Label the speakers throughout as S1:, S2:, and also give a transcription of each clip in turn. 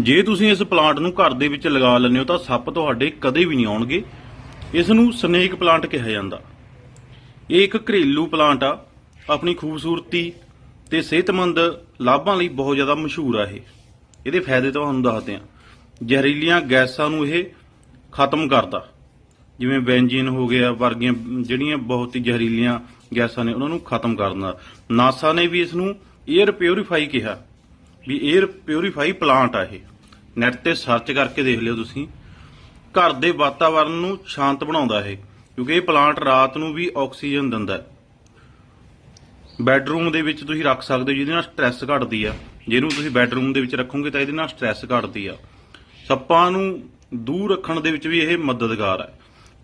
S1: ਜੇ ਤੁਸੀਂ ਇਸ ਪਲਾਂਟ ਨੂੰ ਘਰ ਦੇ ਵਿੱਚ ਲਗਾ ਲੈਂਦੇ ਹੋ ਤਾਂ ਸੱਪ ਤੁਹਾਡੇ ਕਦੇ ਵੀ ਨਹੀਂ ਆਉਣਗੇ। ਇਸ ਨੂੰ ਸਨੇਕ ਪਲਾਂਟ ਕਿਹਾ ਜਾਂਦਾ। ਇਹ ਇੱਕ ਘਰੇਲੂ ਪਲਾਂਟ ਆ। ਆਪਣੀ ਖੂਬਸੂਰਤੀ ਤੇ ਸਿਹਤਮੰਦ ਲਾਭਾਂ ਲਈ ਬਹੁਤ ਜ਼ਿਆਦਾ ਮਸ਼ਹੂਰ ਆ ਇਹ। ਇਹਦੇ ਫਾਇਦੇ ਤੁਹਾਨੂੰ ਦੱਸਦੇ ਆ ਜ਼ਹਿਰੀਲੀਆਂ ਗੈਸਾਂ ਨੂੰ ਇਹ ਖਤਮ ਕਰਦਾ ਜਿਵੇਂ ਬੈਂਜੀਨ ਹੋ ਗਿਆ, ਵਰਗੀਆਂ ਜਿਹੜੀਆਂ ਬਹੁਤ ਹੀ ਜ਼ਹਿਰੀਲੀਆਂ ਗੈਸਾਂ ਨੇ, ਉਹਨਾਂ ਨੂੰ ਖਤਮ ਕਰਨਾ ਨਾਸਾ ਨੇ ਵੀ ਇਸ ਨੂੰ 에ਅਰ ਪਿਉਰੀਫਾਈ ਕਿਹਾ। ਵੀ 에ਅਰ ਪਿਉਰੀਫਾਈ ਪਲਾਂਟ ਆ ਇਹ। ਨੈਟ ਤੇ ਸਰਚ ਕਰਕੇ ਦੇਖ ਲਿਓ ਤੁਸੀਂ। ਘਰ ਦੇ ਵਾਤਾਵਰਣ ਨੂੰ ਸ਼ਾਂਤ ਬਣਾਉਂਦਾ ਇਹ, ਕਿਉਂਕਿ ਇਹ ਪਲਾਂਟ ਰਾਤ ਨੂੰ ਵੀ ਆਕਸੀਜਨ ਦਿੰਦਾ ਹੈ। ਬੈੱਡਰੂਮ ਦੇ ਵਿੱਚ ਤੁਸੀਂ ਰੱਖ ਸਕਦੇ ਹੋ, ਜਿਹਦੇ ਨਾਲ ਸਟ੍ਰੈਸ ਘਟਦੀ ਆ। ਜਿਹਨੂੰ ਤੁਸੀਂ ਬੈੱਡਰੂਮ ਦੇ ਵਿੱਚ ਰੱਖੋਗੇ ਤਾਂ ਇਹਦੇ ਨਾਲ ਸਟ੍ਰੈਸ ਘਟਦੀ ਆ। ਸੱਪਾਂ ਨੂੰ ਦੂਰ ਰੱਖਣ ਦੇ ਵਿੱਚ ਵੀ ਇਹ ਮਦਦਗਾਰ ਹੈ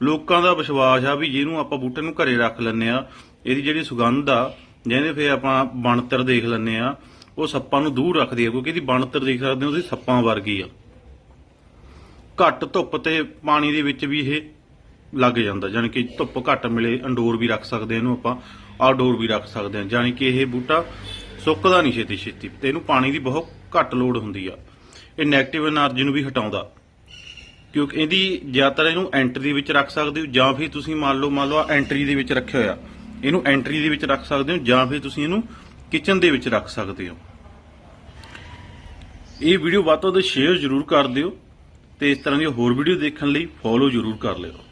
S1: ਲੋਕਾਂ ਦਾ ਵਿਸ਼ਵਾਸ ਆ ਵੀ ਜਿਹਨੂੰ ਆਪਾਂ ਬੂਟੇ ਨੂੰ ਘਰੇ ਰੱਖ ਲੈਂਦੇ ਆ, ਇਹਦੀ ਜਿਹੜੀ ਸੁਗੰਧ ਆ, ਜਿਹਦੇ ਫੇ ਆਪਾਂ ਬਣਤਰ ਦੇਖ ਲੈਂਦੇ ਆ। ਉਹ ਸੱਪਾਂ ਨੂੰ ਦੂਰ ਰੱਖਦੀ ਹੈ, ਕਿਉਂਕਿ ਇਹਦੀ ਬਣਤਰ ਦੇਖ ਸਕਦੇ ਹੋ ਤੁਸੀਂ, ਸੱਪਾਂ ਵਰਗੀ ਆ। ਘੱਟ ਧੁੱਪ ਤੇ ਪਾਣੀ ਦੇ ਵਿੱਚ ਵੀ ਇਹ ਲੱਗ ਜਾਂਦਾ ਜਾਨੀ ਕਿ ਧੁੱਪ ਘੱਟ ਮਿਲੇ ਅੰਡੋਰ ਵੀ ਰੱਖ ਸਕਦੇ ਇਹਨੂੰ ਆਪਾਂ ਆਊਟਡੋਰ ਵੀ ਰੱਖ ਸਕਦੇ ਹਾਂ ਜਾਨੀ ਕਿ ਇਹ ਬੂਟਾ ਸੁੱਕਦਾ ਨਹੀਂ ਛੇਤੀ ਛੇਤੀ, ਤੇ ਇਹਨੂੰ ਪਾਣੀ ਦੀ ਬਹੁਤ ਘੱਟ ਲੋੜ ਹੁੰਦੀ ਆ। ਇਹ ਨੈਗੇਟਿਵ એનર્ਜੀ ਨੂੰ ਵੀ ਹਟਾਉਂਦਾ, ਕਿਉਂਕਿ ਇਹਦੀ ਜ਼ਿਆਦਾਤਰ ਇਹਨੂੰ ਐਂਟਰੀ ਵਿੱਚ ਰੱਖ ਸਕਦੇ ਹੋ, ਜਾਂ ਫਿਰ ਤੁਸੀਂ ਮੰਨ ਲਓ ਮੰਨ ਲਓ ਐਂਟਰੀ ਦੇ ਵਿੱਚ ਰੱਖਿਆ ਹੋਇਆ, ਇਹਨੂੰ ਐਂਟਰੀ ਦੇ ਵਿੱਚ ਰੱਖ ਸਕਦੇ ਹੋ, ਜਾਂ ਫਿਰ ਤੁਸੀਂ ਇਹਨੂੰ ਕਿਚਨ ਦੇ ਵਿੱਚ ਰੱਖ ਸਕਦੇ ਹੋ। ਇਹ ਵੀਡੀਓ ਵੱਧ ਤੋਂ ਵੱਧ ਸ਼ੇਅਰ ਜ਼ਰੂਰ ਕਰ ਦਿਓ ਤੇ ਇਸ ਤਰ੍ਹਾਂ ਦੀਆਂ ਹੋਰ ਵੀਡੀਓ ਦੇਖਣ ਲਈ ਫੋਲੋ ਜ਼ਰੂਰ ਕਰ ਲਿਓ।